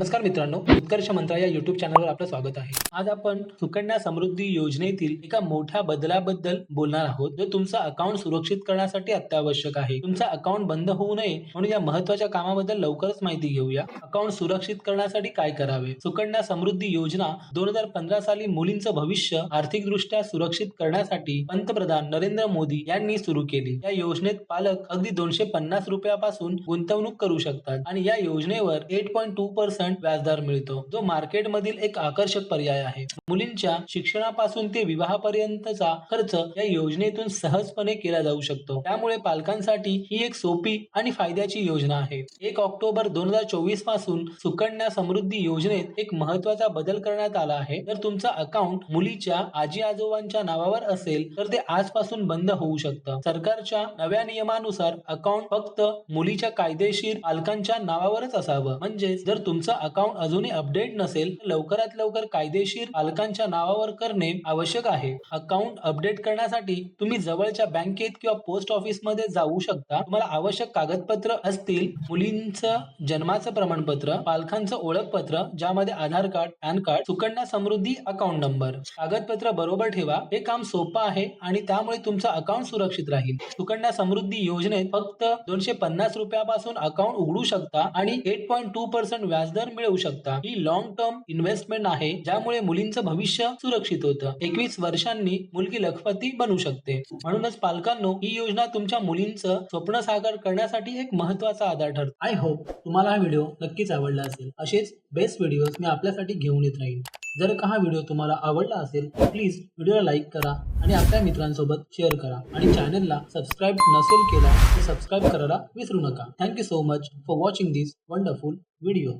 नमस्कार मित्रांनो उत्कर्ष मंत्रा या युट्यूब चॅनलवर आपलं स्वागत आहे. आज आपण सुकन्या समृद्धी योजनेतील एका मोठ्या बदलाबद्दल बोलणार आहोत. जो तुमचा अकाउंट सुरक्षित करण्यासाठी अत्यावश्यक आहे. तुमचा अकाउंट बंद होऊ नये म्हणून या महत्त्वाच्या कामाबद्दल लवकरच माहिती घेऊया. अकाउंट सुरक्षित करण्यासाठी काय करावे? सुकन्या समृद्धी योजना दोन हजार पंधरा साली मुलींचं भविष्य आर्थिकदृष्ट्या सुरक्षित करण्यासाठी पंतप्रधान नरेंद्र मोदी यांनी सुरू केली. या योजनेत पालक अगदी दोनशे पन्नास रुपयापासून गुंतवणूक करू शकतात आणि या योजनेवर एट पॉईंट टू पर्सेंट व्याजदर मिळतो. जो मार्केटमधील एक आकर्षक पर्याय आहे. मुलींच्या शिक्षणापासून ते विवाहापर्यंतचा खर्च या योजनेतून सहजपणे केला जाऊ शकतो. त्यामुळे पालकांसाठी ही एक सोपी आणि फायद्याची योजना आहे. एक ऑक्टोबर दोन हजार चोवीसपासून सुकन्या समृद्धी योजनेत एक महत्त्वाचा बदल करण्यात आला आहे. जर तुमचा अकाउंट मुलीच्या आजी आजोबांच्या नावावर असेल तर ते आजपासून बंद होऊ शकतं. सरकारच्या नव्या नियमानुसार अकाउंट फक्त मुलीच्या कायदेशीर पालकांच्या नावावरच असावं. म्हणजे जर तुमचं अकाउंट अजूनही अपडेट नसेल लवकरात लवकर कायदेशीर पालकांच्या नावावर करणे आवश्यक आहे. अकाउंट अपडेट करण्यासाठी तुम्ही जवळच्या बँकेत किंवा पोस्ट ऑफिसमध्ये जाऊ शकता. तुम्हाला आवश्यक कागदपत्र असतील मुलींचं जन्माचं प्रमाणपत्र पालकांचं ओळखपत्र ज्यामध्ये Aadhaar card PAN card Sukanya Samriddhi account number कागदपत्र बरोबर ठेवा. हे काम सोपं आहे आणि त्यामुळे तुमचं अकाउंट सुरक्षित राहील. सुकन्या समृद्धी योजनेत फक्त दोनशे पन्नास रुपयापासून अकाउंट उघडू शकता आणि एट पॉईंट टू पर्सेंट व्याजदर मिळवू शकता. ही लॉंग टर्म इन्व्हेस्टमेंट आहे ज्यामुळे मुलींचं भविष्य सुरक्षित होतं. एकवीस वर्षांनी मुलगी लखपती बनू शकते. म्हणूनच पालकांनो ही योजना तुमच्या मुलींचं स्वप्न साकार करण्यासाठी एक महत्त्वाचा आधार ठरतो. आय होप तुम्हाला हा व्हिडिओ नक्कीच आवडला असेल. असेच बेस्ट व्हिडिओज मी आपल्यासाठी घेऊन येत राहीन. जर का हा व्हिडिओ तुम्हाला आवडला असेल तर प्लीज व्हिडिओला लाईक करा आणि आपल्या मित्रांसोबत शेअर करा. आणि चॅनलला सबस्क्राईब नसेल केला तर सबस्क्राईब करायला विसरू नका. Thank you so much for watching this wonderful video